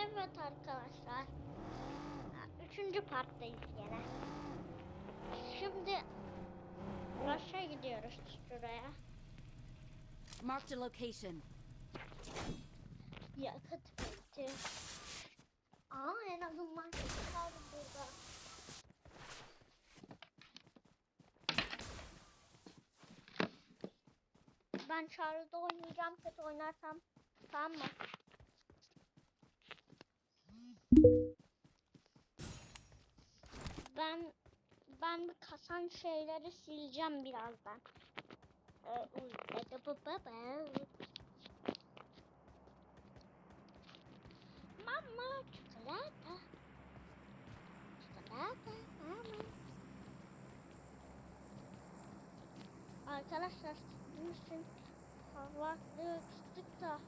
Evet arkadaşlar. Üçüncü parttayız gene. Şimdi aşağı gidiyoruz şuraya. Marked a location. Yakıt bitti. Aa en azından kötü kaldım burada. Ben Charlie'da oynayacağım kötü oynarsam. Tamam mı? Ben ben bir kasan şeyleri sileceğim birazdan. Ee. Mama çikolata. Çikolata mama. Arkadaşlar sizin için havaklı kıstık da.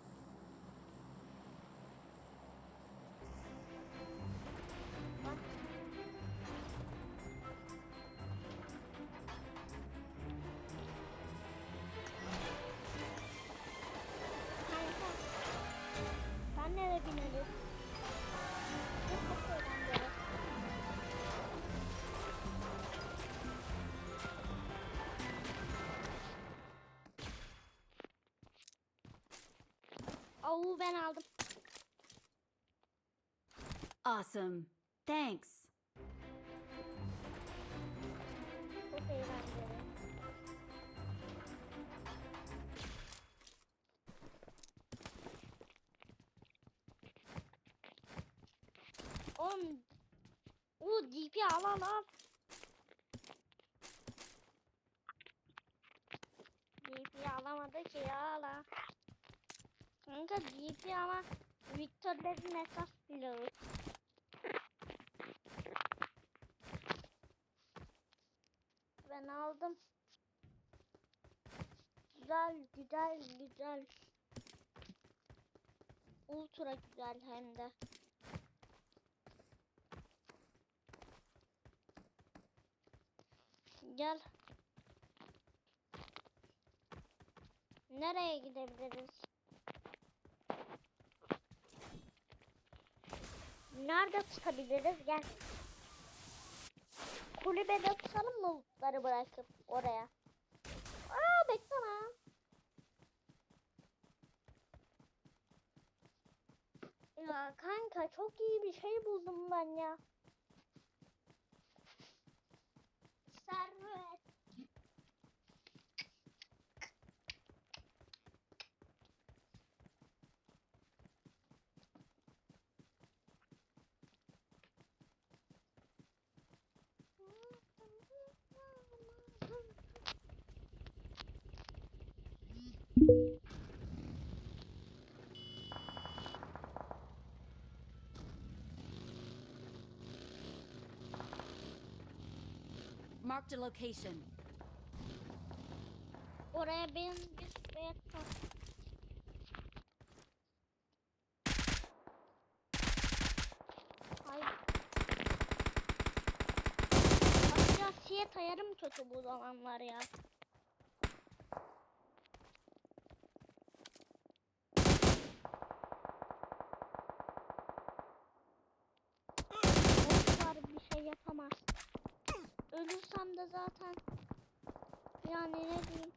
Avu ben aldım. Awesome. Thanks. Çok eğlenceli. Oğlum. O DP al al al. DP alamadı ki ya la. Kanka DP ama Victor'ların esas silahı. Ben aldım. Güzel, güzel, güzel. Ultra güzel hem de. Gel. Nereye gidebiliriz? Nerede tutabiliriz? Gel. Kulübede tutalım mı bulutları bırakıp oraya? Aa bekleme. Ya kanka çok iyi bir şey buldum ben ya. Servet. Marked a location. Oraya benim bir beyaz Hayır. Aslında siyet ayarım kötü bu zamanlar ya. Boşver bir şey yapamaz. Ölürsem de zaten yani ne diyeyim.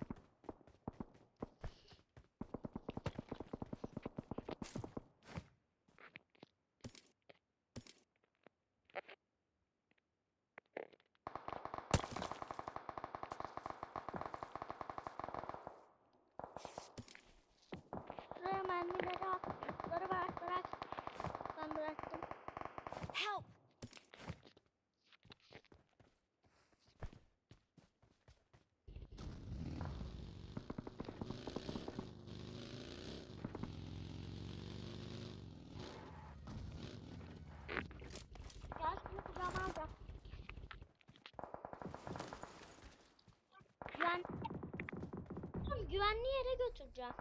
Şuraya mermileri at. Bırak bırak. Ben bıraktım. Help! Güvenli yere götüreceğim.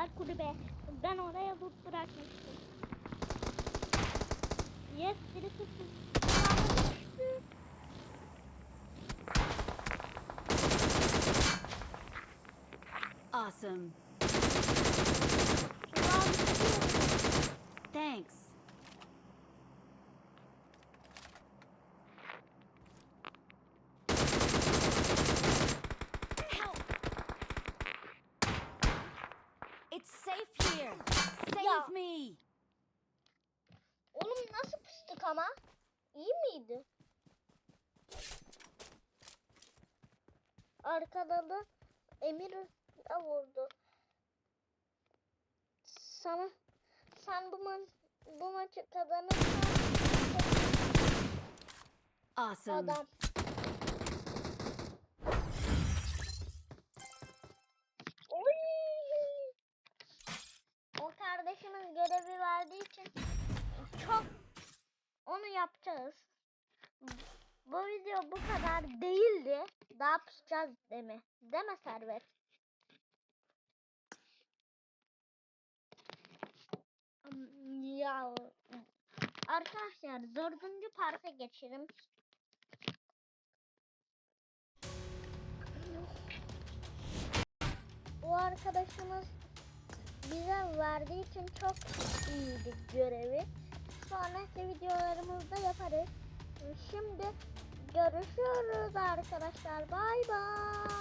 Gel kulübe. Ben oraya loot bırakmıştım. Yes birisi. Awesome. Thanks. Ya. me. Oğlum nasıl pıstık ama? İyi miydi? Arkada da Emir vurdu. Sana sen bu ma bu maçı kazanırsan Awesome. adam. Yapacağız. Bu video bu kadar değildi. Daha mi? Değil mi Servet? Ya arkadaşlar dördüncü parka geçelim. Bu arkadaşımız bize verdiği için çok iyiydi görevi. Sonraki videolarımızda yaparız. Şimdi görüşürüz arkadaşlar. Bay bay.